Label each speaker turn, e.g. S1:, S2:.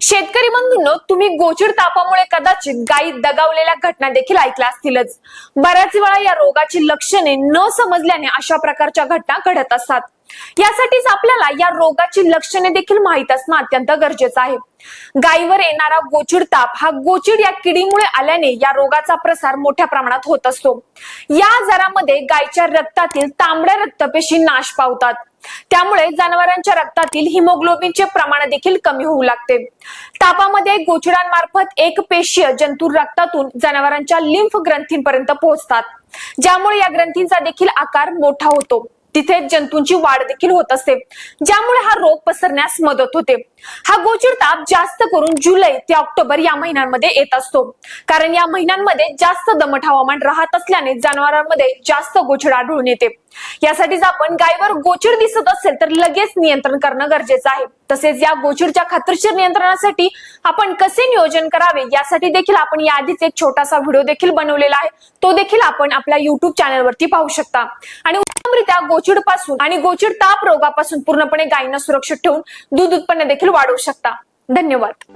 S1: शेतकरी बंधूंनो तुम्ही गोचिड तापामुळे कदाचित गायी दगावलेल्या घटना देखील ऐकल्या असतीलच. बऱ्याच वेळा या रोगाची लक्षणे न समजल्याने अशा प्रकारच्या घटना घडत असतात. यासाठीच आपल्याला या रोगाची लक्षणे देखील माहीत असणं अत्यंत गरजेचं आहे. गायीवर येणारा गोचिड ताप हा गोचिड या किडीमुळे आल्याने या रोगाचा प्रसार मोठ्या प्रमाणात होत असतो. या आजारामध्ये गायीच्या रक्तातील तांबड्या रक्तपेशी नाश पावतात. त्यामुळे जनावरांच्या रक्तातील हिमोग्लोबिनचे प्रमाण देखील कमी होऊ लागते. तापामध्ये गोचिडांमार्फत एक पेशीय जंतू रक्तातून जनावरांच्या लिम्फ ग्रंथींपर्यंत पोहोचतात. ज्यामुळे या ग्रंथींचा देखील आकार मोठा होतो. तिथे जंतूंची वाढ देखील होत असते. ज्यामुळे हा रोग पसरण्यास मदत होते. हा गोचर ताप जास्त करून जुलै ते ऑक्टोबर या महिन्यांमध्ये येत असतो. कारण या महिन्यांमध्ये जास्त दमट हवामान राहत असल्याने जनावरांमध्ये जास्त गोचर आढळून येते. यासाठीच आपण गायीवर गोचर दिसत असेल तर लगेच नियंत्रण करणं गरजेचं आहे. तसेच या गोचरच्या खात्रीशीर नियंत्रणासाठी आपण कसे नियोजन करावे यासाठी देखील आपण याआधीच एक छोटासा व्हिडिओ देखील बनवलेला आहे. तो देखील आपण आपल्या युट्यूब चॅनलवरती पाहू शकता. आणि उत्तमरित्या गोचिडपासून आणि गोचिड ताप रोगापासून पूर्णपणे गायींना सुरक्षित ठेवून दूध उत्पन्न देखील वाढवू शकता. धन्यवाद.